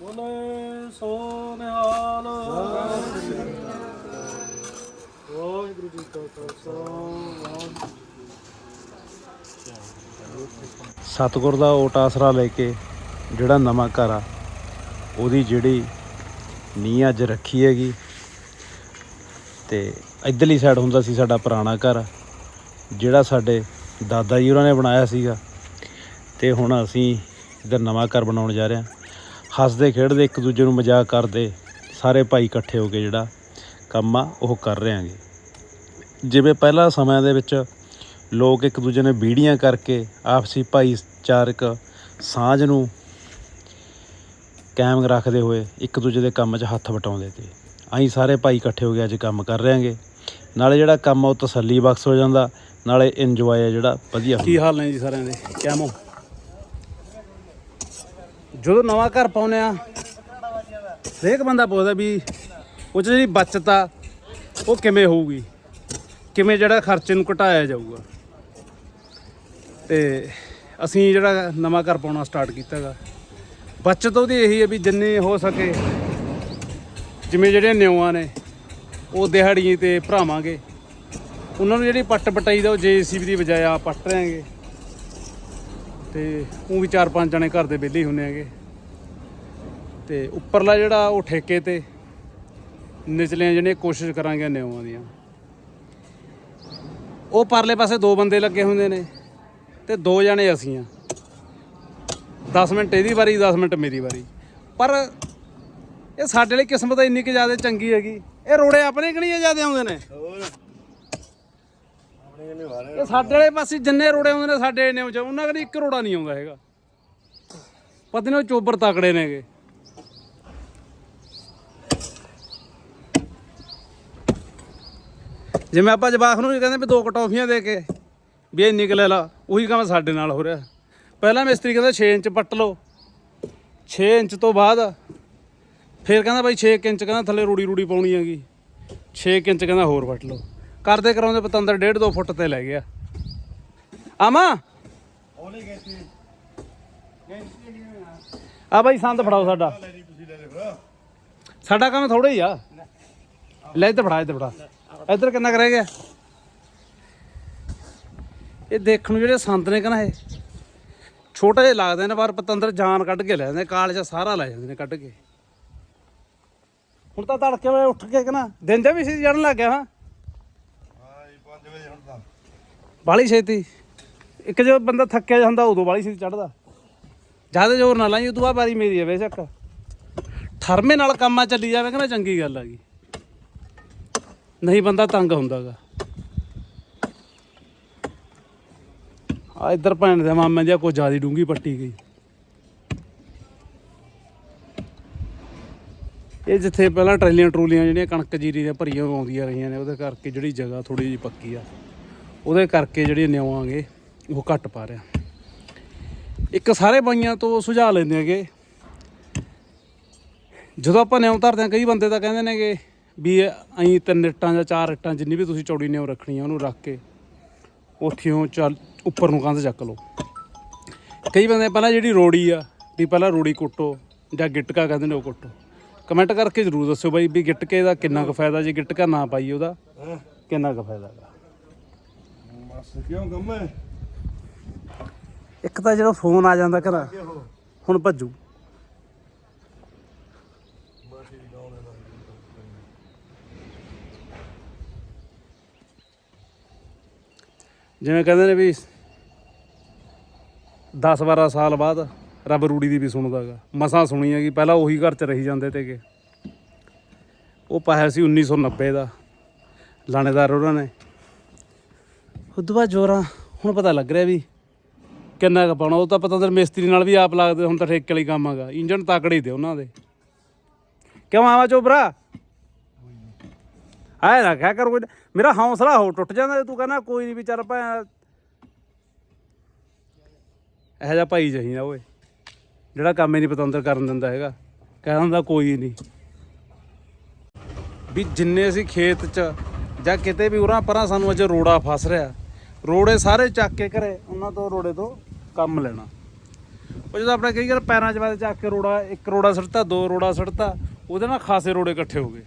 ਬੋਲੇ ਸੋ ਨਿਹਾਲ ਵਾਹਿਗੁਰੂ ਜੀ ਕਾ ਖਾਲਸਾ, ਵਾਹਿਗੁਰੂ ਸਤਿਗੁਰ ਦਾ ਓਟ ਆਸਰਾ ਲੈ ਕੇ ਜਿਹੜਾ ਨਵਾਂ ਘਰ ਆ, ਉਹਦੀ ਜਿਹੜੀ ਨੀਂਹ ਅੱਜ ਰੱਖੀ ਹੈਗੀ। ਤੇ ਇਧਰਲੀ ਸਾਈਡ ਹੁੰਦਾ ਸੀ ਸਾਡਾ ਪੁਰਾਣਾ ਘਰ, ਜਿਹੜਾ ਸਾਡੇ ਦਾਦਾ ਜੀ ਉਹਨਾਂ ਨੇ ਬਣਾਇਆ ਸੀਗਾ। ਤੇ ਹੁਣ ਅਸੀਂ ਇਧਰ ਨਵਾਂ ਘਰ ਬਣਾਉਣ ਜਾ ਰਹੇ ਹਾਂ। ਹੱਸਦੇ ਖੇਡਦੇ ਇੱਕ ਦੂਜੇ ਨੂੰ ਮਜ਼ਾਕ ਕਰਦੇ ਸਾਰੇ ਭਾਈ ਇਕੱਠੇ ਹੋ ਕੇ ਜਿਹੜਾ ਕੰਮ ਆ ਉਹ ਕਰ ਰਹੇ ਆਂਗੇ ਜਿਵੇਂ ਪਹਿਲਾਂ ਸਮਿਆਂ ਦੇ ਵਿੱਚ ਲੋਕ ਇੱਕ ਦੂਜੇ ਨੇ ਬੀੜੀਆਂ ਕਰਕੇ ਆਪਸੀ ਭਾਈਚਾਰਕ ਸਾਂਝ ਨੂੰ ਕਾਇਮ ਰੱਖਦੇ ਹੋਏ ਇੱਕ ਦੂਜੇ ਦੇ ਕੰਮ 'ਚ ਹੱਥ ਵਟਾਉਂਦੇ ਤੇ। ਅਸੀਂ ਸਾਰੇ ਭਾਈ ਇਕੱਠੇ ਹੋ ਕੇ ਅੱਜ ਕੰਮ ਕਰ ਰਹੇ ਆਂਗੇ ਨਾਲੇ ਜਿਹੜਾ ਕੰਮ ਆ ਉਹ ਤਸੱਲੀ ਬਖਸ਼ ਹੋ ਜਾਂਦਾ ਨਾਲੇ ਇੰਜੋਏ ਆ ਜਿਹੜਾ ਵਧੀਆ ਕੀ ਹਾਲ ਨੇ ਜੀ ਸਾਰਿਆਂ ਦੇ? ਕਿਵੇਂ ਜਦੋਂ ਨਵਾਂ ਘਰ ਪਾਉਨੇ ਆ ਹਰੇਕ ਬੰਦਾ ਪੁੱਛਦਾ ਵੀ ਉਹ 'ਚ ਜਿਹੜੀ ਬਚਤ ਆ, ਉਹ ਕਿਵੇਂ ਹੋਊਗੀ? ਕਿਵੇਂ ਜਿਹੜਾ ਖਰਚੇ ਨੂੰ ਘਟਾਇਆ ਜਾਊਗਾ? ਤੇ ਅਸੀਂ ਜਿਹੜਾ ਨਵਾਂ ਘਰ ਪਾਉਣਾ ਸਟਾਰਟ ਕੀਤਾਗਾ ਬਚਤ ਉਹਦੀ ਇਹੀ ਹੈ ਵੀ ਜਿੰਨੀ ਹੋ ਸਕੇ, ਜਿਵੇਂ ਜਿਹੜੇ ਨਿਉਆਂ ਨੇ, ਉਹ ਦਿਹਾੜੀ ਤੇ ਭਰਾਵਾਂਗੇ। ਉਹਨਾਂ ਨੂੰ ਜਿਹੜੀ ਪੱਟ ਪਟਾਈ ਦਾ ਉਹ ਜੇਸੀਬੀ ਦੀ ਬਜਾਏ ਆ ਪੱਟ ਰਹੇਗੇ ਤੇ ਉਹ ਵੀ ਚਾਰ ਪੰਜ ਜਣੇ ਘਰ ਦੇ ਵਿਹਲੇ ਹੀ ਹੁੰਨੇ ਹੈਗੇ। ਤੇ ਉੱਪਰਲਾ ਜਿਹੜਾ ਉਹ ਠੇਕੇ ਤੇ, ਨਿਚਲੀਆਂ ਜਿਹੜੀਆਂ ਕੋਸ਼ਿਸ਼ ਕਰਾਂਗੇ ਨਿਉਆਂ ਦੀਆਂ। ਉਹ ਪਰਲੇ ਪਾਸੇ ਦੋ ਬੰਦੇ ਲੱਗੇ ਹੁੰਦੇ ਨੇ ਤੇ ਦੋ ਜਣੇ ਅਸੀਂ ਆ। 10 ਮਿੰਟ ਇਹਦੀ ਵਾਰੀ 10 ਮਿੰਟ ਮੇਰੀ ਵਾਰੀ। ਪਰ ਇਹ ਸਾਡੇ ਲਈ ਕਿਸਮਤ ਇੰਨੀ ਕਿ ਜ਼ਿਆਦਾ ਚੰਗੀ ਹੈਗੀ। ਇਹ ਰੋੜੇ ਆਪਣੇ ਕਿ ਨਹੀਂ ਜ਼ਿਆਦਾ ਆਉਂਦੇ ਨੇ? ਇਹ ਸਾਡੇ ਵਾਲੇ ਪਾਸੇ ਜਿੰਨੇ ਰੋੜੇ ਆਉਂਦੇ ਨੇ ਸਾਡੇ ਨੇ ਚ ਉਹਨਾਂ ਕਦੀ ਇੱਕ ਰੋੜਾ ਨਹੀਂ ਆਉਂਦਾ ਹੈਗਾ। ਪਤਾ ਨਹੀਂ ਉਹ ਚੋਬਰ ਤਕੜੇ ਨੇਗੇ। ਜਿਵੇਂ ਆਪਾਂ ਜਵਾਖ ਨੂੰ ਕਹਿੰਦੇ ਵੀ ਦੋ ਕਟੋਫੀਆਂ ਦੇ ਕੇ ਵੀ ਇਹ ਨਿਕਲੇ ਲਾ ਉਹੀ ਕੰਮ ਸਾਡੇ ਨਾਲ ਹੋ ਰਿਹਾ। ਪਹਿਲਾਂ ਮਿਸਤਰੀ ਕਹਿੰਦਾ 6 ਇੰਚ ਪੱਟ ਲਓ। 6 ਇੰਚ ਤੋਂ ਬਾਅਦ ਫਿਰ ਕਹਿੰਦਾ ਬਾਈ 6 ਇੰਚ ਕਹਿੰਦਾ ਥੱਲੇ ਰੂੜੀ ਰੂੜੀ ਪਾਉਣੀ ਹੈਗੀ। 6 ਇੰਚ ਕਹਿੰਦਾ ਹੋਰ ਵੱਟ ਲਓ। ਕਰਦੇ ਕਰਾਉਂਦੇ ਪਤੰਦਰ ਡੇਢ 2 ਫੁੱਟ ਤੇ ਲੈ ਗਿਆ। ਆਮਾ? ਆ ਬਾਈ ਸੰਦ ਫੜਾਓ ਸਾਡਾ। ਸਾਡਾ ਕੰਮ ਥੋੜਾ ਹੀ ਆ। ਲੈ ਇੱਧਰ ਫੜਾ ਇੱਧਰ ਫੜਾ। ਇੱਧਰ ਕਿੰਨਾ ਕੁ ਰਹਿ ਗਿਆ? ਇਹ ਦੇਖਣ ਨੂੰ ਜਿਹੜੇ ਸੰਦ ਨੇ ਕਹਿੰਦਾ ਇਹ। ਛੋਟੇ ਜਿਹੇ ਲੱਗਦੇ ਨੇ, ਪਰ ਪਤੰਦਰ ਜਾਨ ਕੱਢ ਕੇ ਲੈ ਜਾਂਦੇ ਕਾਲਜ ਸਾਰਾ ਲੈ ਜਾਂਦੇ ਨੇ ਕੱਢ ਕੇ। ਹੁਣ ਤਾਂ ਤੜਕੇ ਵੇਲੇ ਉੱਠ ਕੇ ਕਹਿੰਦਾ, ਦਿਨ ਦੇ ਵੀ ਸੀ, ਜੜਨ ਲੱਗ ਗਿਆ ਹਾਂ। ਬਾਲੀ ਛੇਤੀ। ਇੱਕ ਜੋ ਬੰਦਾ ਥੱਕਿਆ ਜਾਂਦਾ ਉਦੋਂ ਬਾਲੀ ਛੇਤੀ ਚੜਦਾ ਜ਼ਿਆਦਾ ਜ਼ੋਰ ਨਾ ਲਾਈ ਉਦੋਂ ਬਾਅਦ ਵਾਰੀ ਮੇਰੀ ਹੈ ਬੇਸ਼ੱਕ। ਠਰਮੇ ਨਾਲ ਕੰਮਾਂ ਚੱਲੀ ਜਾਵੇ ਕਹਿੰਦਾ ਚੰਗੀ ਗੱਲ ਹੈਗੀ ਨਹੀਂ ਬੰਦਾ ਤੰਗ ਹੁੰਦਾਗਾ। ਆ ਇੱਧਰ ਭੈਣ ਦੇ ਮਾਮੇ ਜਿਹਾ ਕੋਈ ਜ਼ਿਆਦਾ ਡੂੰਗੀ ਪੱਟੀ ਗਈ। ਇਹ ਜਿੱਥੇ ਪਹਿਲਾਂ ਟਰੇਲੀਆਂ ਟਰੂਲੀਆਂ ਜਿਹੜੀਆਂ ਕਣਕ ਜੀਰੀ ਦੀਆਂ ਭਰੀਆਂ ਆਉਂਦੀਆਂ ਰਹੀਆਂ ਨੇ ਉਹਦੇ ਕਰਕੇ ਜਿਹੜੀ ਜਗ੍ਹਾ ਥੋੜੀ ਜਿਹੀ ਪੱਕੀ ਆ। ਉਹਦੇ ਕਰਕੇ ਜਿਹੜੇ ਨਿਉਵਾਂਗੇ ਉਹ ਘੱਟ ਪਾ ਰਿਹਾ ਇੱਕ ਸਾਰੇ ਬਾਈਆਂ ਤੋਂ ਸੁਝਾਅ ਲੈਂਦੇ ਹੈਗੇ। ਜਦੋਂ ਆਪਾਂ ਨਿਉ ਧਰਦੇ ਹਾਂ ਕਈ ਬੰਦੇ ਤਾਂ ਕਹਿੰਦੇ ਨੇਗੇ ਵੀ ਐਂ ਤਿੰਨ ਇੱਟਾਂ ਜਾਂ ਚਾਰ ਇੱਟਾਂ ਜਿੰਨੀ ਵੀ ਤੁਸੀਂ ਚੌੜੀ ਨਿਉ ਰੱਖਣੀ ਆ ਉਹਨੂੰ ਰੱਖ ਕੇ ਉੱਥੋਂ ਚੱਲ ਉੱਪਰ ਨੂੰ ਕੰਧ ਚੱਕ ਲਓ। ਕਈ ਬੰਦੇ ਪਹਿਲਾਂ ਜਿਹੜੀ ਰੋੜੀ ਆ ਵੀ ਪਹਿਲਾਂ ਰੋੜੀ ਕੁੱਟੋ ਜਾਂ ਗਿਟਕਾ ਕਹਿੰਦੇ ਨੇ ਉਹ ਕੁੱਟੋ। ਕਮੈਂਟ ਕਰਕੇ ਜਰੂਰ ਦੱਸਿਓ ਬਾਈ ਵੀ ਗਿਟਕੇ ਦਾ ਕਿੰਨਾ ਕੁ ਫਾਇਦਾ ਜੇ ਗਿਟਕਾ ਨਾ ਪਾਈ ਉਹਦਾ ਕਿੰਨਾ ਕੁ ਫਾਇਦਾ ਹੈਗਾ। ਬਸ ਕਿਉਂ ਇੱਕ ਤਾਂ ਜਦੋਂ ਫੋਨ ਆ ਜਾਂਦਾ ਘਰ ਹੁਣ ਭੱਜੂ। ਜਿਵੇਂ ਕਹਿੰਦੇ ਨੇ ਵੀ 10 12 ਸਾਲ ਬਾਅਦ ਰੱਬ ਰੂੜੀ ਦੀ ਵੀ ਸੁਣਦਾਗਾ ਮਸਾਂ ਸੁਣੀ ਹੈਗੀ ਪਹਿਲਾਂ ਉਹੀ ਘਰ 'ਚ ਰਹੀ ਜਾਂਦੇ ਤੇਗੇ। ਉਹ ਪਾਇਆ ਸੀ 1990 ਦਾ। ਲਾਣੇਦਾਰ ਉਹਨਾਂ ਨੇ ਉਦੋਂ ਬਾਅਦ ਜੋਰਾਂ, ਹੁਣ ਪਤਾ ਲੱਗ ਰਿਹਾ ਵੀ ਕਿੰਨਾ ਕੁ ਪਾਉਣਾ। ਉਹ ਤਾਂ ਪਤਾ ਤੇ ਮਿਸਤਰੀ ਨਾਲ ਵੀ ਆਪ ਲੱਗਦੇ, ਹੁਣ ਤਾਂ ਠੇਕੇ ਵਾਲੀ ਕੰਮ ਹੈਗਾ। ਇੰਜਨ ਹੀ ਦੇ ਉਹਨਾਂ ਦੇ। ਕਿਉਂ ਆਵਾ ਚੋਬਰਾ ਆਏ ਨਾ ਕਿਆ ਕਰੋ ਕੋਈ ਮੇਰਾ ਹੌਸਲਾ ਹੋ ਟੁੱਟ ਜਾਂਦਾ ਤੂੰ ਕਹਿੰਦਾ ਕੋਈ ਨਹੀਂ ਵੀ ਭਾ ਭੈ ਇਹੋ ਜਿਹਾ ਭਾਈ ਚਾਹੀਦਾ ਓਏ। ਜਿਹੜਾ ਕੰਮ ਹੀ ਨਹੀਂ ਪਤੰਦਰ ਕਰਨ ਦਿੰਦਾ ਹੈਗਾ। ਕਹਿੰਦਾ ਹੁੰਦਾ ਕੋਈ ਨਹੀਂ ਵੀ ਜਿੰਨੇ ਅਸੀਂ ਖੇਤ 'ਚ ਜਾਂ ਕਿਤੇ ਵੀ ਉਰਾਂ ਪਰਾਂ ਸਾਨੂੰ ਅਜੇ ਰੋੜਾ ਫਸ ਰਿਹਾ। ਰੋੜੇ ਸਾਰੇ ਚੱਕ ਕੇ ਘਰੇ, ਉਹਨਾਂ ਤੋਂ ਰੋੜੇ ਤੋਂ ਕੰਮ ਲੈਣਾ। ਉਹ ਜਦੋਂ ਆਪਣਾ ਕਈ ਵਾਰ ਪੈਰਾਂ 'ਚ ਵੱਧ ਚੱਕ ਕੇ ਰੋੜਾ, ਇੱਕ ਰੋੜਾ ਸੜਤਾ ਦੋ ਰੋੜਾ ਸੜਤਾ ਉਹਦੇ ਨਾਲ ਖਾਸੇ ਰੋੜੇ ਇਕੱਠੇ ਹੋ ਗਏ।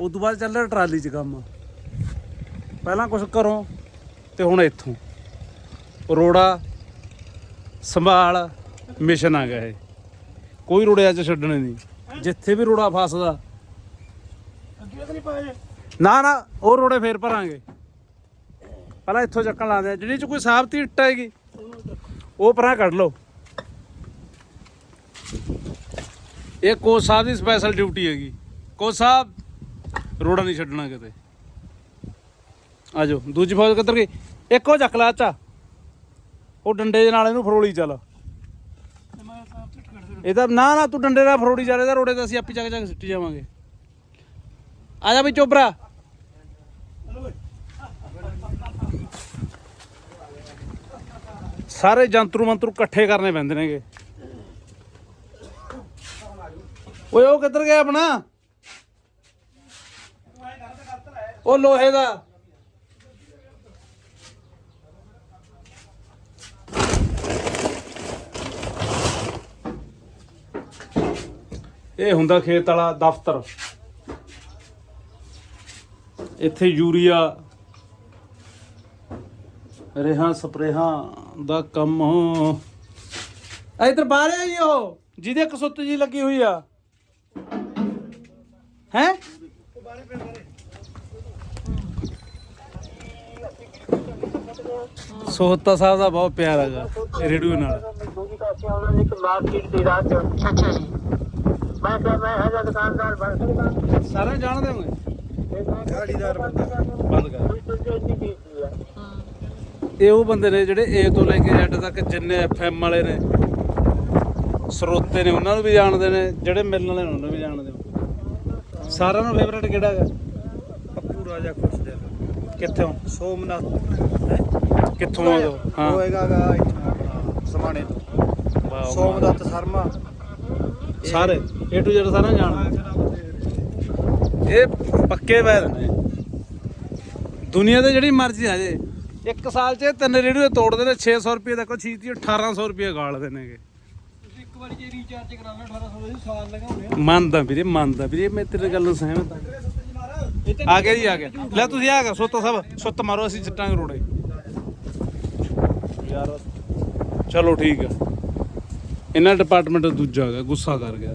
ਉਸ ਤੋਂ ਬਾਅਦ ਚੱਲਿਆ ਟਰਾਲੀ 'ਚ ਕੰਮ। ਪਹਿਲਾਂ ਕੁਝ ਘਰੋਂ ਤੇ ਹੁਣ ਇੱਥੋਂ। ਰੋੜਾ, ਸੰਭਾਲ, ਮਿਸ਼ਨ ਆ ਗਿਆ ਇਹ। ਕੋਈ ਰੋੜੇ ਅੱਜ ਛੱਡਣੇ ਨਹੀਂ। ਜਿੱਥੇ ਵੀ ਰੋੜਾ ਫਸਦਾ। ਨਾ ਨਾ, ਉਹ ਰੋੜੇ ਫੇਰ ਭਰਾਂਗੇ। ਪਹਿਲਾਂ ਇੱਥੋਂ ਚੱਕਣ ਲਾਉਂਦੇ ਆ ਜਿਹੜੀ ਚ ਕੋਈ ਸਾਬਤੀ ਇੱਟ ਹੈਗੀ ਉਹ ਪਰਾਂ ਕੱਢ ਲਓ। ਇਹ ਕੋਚ ਸਾਹਿਬ ਦੀ ਸਪੈਸ਼ਲ ਡਿਊਟੀ ਹੈਗੀ। ਕੋਚ ਸਾਹਿਬ ਰੋੜਾ ਨਹੀਂ ਛੱਡਣਾ ਕਿਤੇ। ਆਜੋ, ਦੂਜੀ ਫੌਜ ਕਿੱਧਰ ਗਈ। ਇੱਕੋ ਚੱਕ ਲਾ ਚਾ ਉਹ ਡੰਡੇ ਦੇ ਨਾਲ ਇਹਨੂੰ ਫਰੋਲੀ ਚੱਲ। ਇਹਦਾ ਨਾ ਨਾ, ਤੂੰ ਡੰਡੇ ਨਾਲ ਫਰੋਲੀ ਚੱਲ, ਇਹਦਾ ਰੋੜੇ ਤੇ ਅਸੀਂ ਆਪੇ ਚੱਕ ਚੱਕ ਸਿੱਟੀ ਜਾਵਾਂਗੇ। ਆ ਜਾ ਵੀ ਚੋਬਰਾ ਸਾਰੇ ਜੰਤਰੂ ਮੰਤਰੂ ਇਕੱਠੇ ਕਰਨੇ ਪੈਂਦੇ ਨੇਗੇ। ਓਏ, ਉਹ ਕਿੱਧਰ ਗਿਆ ਆਪਣਾ? ਉਹ ਲੋਹੇ ਦਾ। ਇਹ ਹੁੰਦਾ ਖੇਤ ਵਾਲਾ ਦਫ਼ਤਰ। ਇੱਥੇ ਯੂਰੀਆ, ਰੇਹਾਂ, ਸਪਰੇਹਾਂ ਦਾ ਕੰਮ। ਇਧਰ ਬਾਹਰ ਆ ਜੀ ਉਹ ਜਿਹਦੇ ਕਸੁੱਤ ਜੀ ਲੱਗੀ ਹੋਈ ਆ। ਹੈ? ਸੋਹਤਾ ਸਾਹਿਬ ਦਾ ਬਹੁਤ ਪਿਆਰ ਹੈਗਾ ਰੇਡੀਓ ਨਾਲ ਦੂਜੀ ਪਾਸੇ ਉਹਨਾਂ ਨੇ ਇੱਕ ਮਾਰਕੀਟ ਦੀ ਰਾਤ ਅੱਛਾ ਜੀ। ਮੈਂ ਕਿਹਾ ਮੈਂ ਹਜਾ ਦੁਕਾਨਦਾਰ ਬਣ ਸਕਦਾ। ਸਾਰੇ ਜਾਣਦੇ ਹੋਗੇ ਗਾੜੀਦਾਰ ਬੰਦਾ। ਬੰਦ ਕਰ ਕੋਈ ਤੁਝੇ ਨਹੀਂ ਕੀਤੀ ਹੈ ਇਹ ਉਹ ਬੰਦੇ ਨੇ ਜਿਹੜੇ ਏ ਤੋਂ ਲੈ ਕੇ Z ਤੱਕ ਜਿੰਨੇ ਐਫਐਮ ਵਾਲੇ ਨੇ ਸਰੋਤੇ ਨੇ ਉਹਨਾਂ ਨੂੰ ਵੀ ਜਾਣਦੇ ਨੇ ਜਿਹੜੇ ਮਿਲਣ ਵਾਲੇ ਉਹਨਾਂ ਨੂੰ ਵੀ ਜਾਣਦੇ ਹੋ ਸਾਰਿਆਂ ਨੂੰ ਫੇਵਰੇਟ ਕਿਹੜਾ ਹੈਗਾ? ਪੱਪੂ ਰਾਜਾ ਖੁਸ਼ ਦੇ ਕਿੱਥੋਂ? ਸੋਮਨਾਥ। ਕਿੱਥੋਂ ਆ ਉਹ? ਹਾਂ। ਉਹ ਇੱਥੋਂ ਸਮਾਣੇ ਤੋਂ। ਸੋਮਦੱਤ ਸ਼ਰਮਾ। ਸਾਰੇ? ਏ ਟੂ Z ਸਾਰਾ ਜਾਣਦੇ? ਇਹ ਪੱਕੇ ਵੈਦ ਨੇ। ਦੁਨੀਆ ਦੇ ਜਿਹੜੀ ਮਰਜ਼ੀ ਆ ਜੇ। ਇੱਕ ਸਾਲ 'ਚ ਤਿੰਨ ਰੇਡੀਓ ਤੋੜਦੇ ਨੇ 600 ਰੁਪਏ ਦਾ ਕੋਈ ਛੀਤੀ 1800 ਰੁਪਏ ਗਾਲਦੇ ਨੇਗੇ। ਇੱਕ ਵਾਰੀ ਜੇ ਰੀਚਾਰਜ ਕਰਾਉਣਾ 1800 ਦੇ ਸਾਲ ਲਗਾਉਣੇ ਮੰਨਦਾ ਵੀਰੇ ਮੰਨਦਾ ਵੀਰੇ ਮੈਂ ਤੇਰੇ ਗੱਲ ਨੂੰ ਸਹਿਮਤ ਆ ਗਿਆ ਜੀ ਆ ਗਿਆ। ਲੈ ਤੁਸੀਂ ਆ ਗਿਆ ਸੁੱਤ ਸਭ ਸੁੱਤ ਮਾਰੋ ਅਸੀਂ ਚਿੱਟਾਂਗੇ ਰੋੜੇ। ਯਾਰ ਚਲੋ ਠੀਕ ਆ। ਇਹਨਾਂ ਡਿਪਾਰਟਮੈਂਟ ਦੂਜਾ ਗਿਆ ਗੁੱਸਾ ਕਰ ਗਿਆ।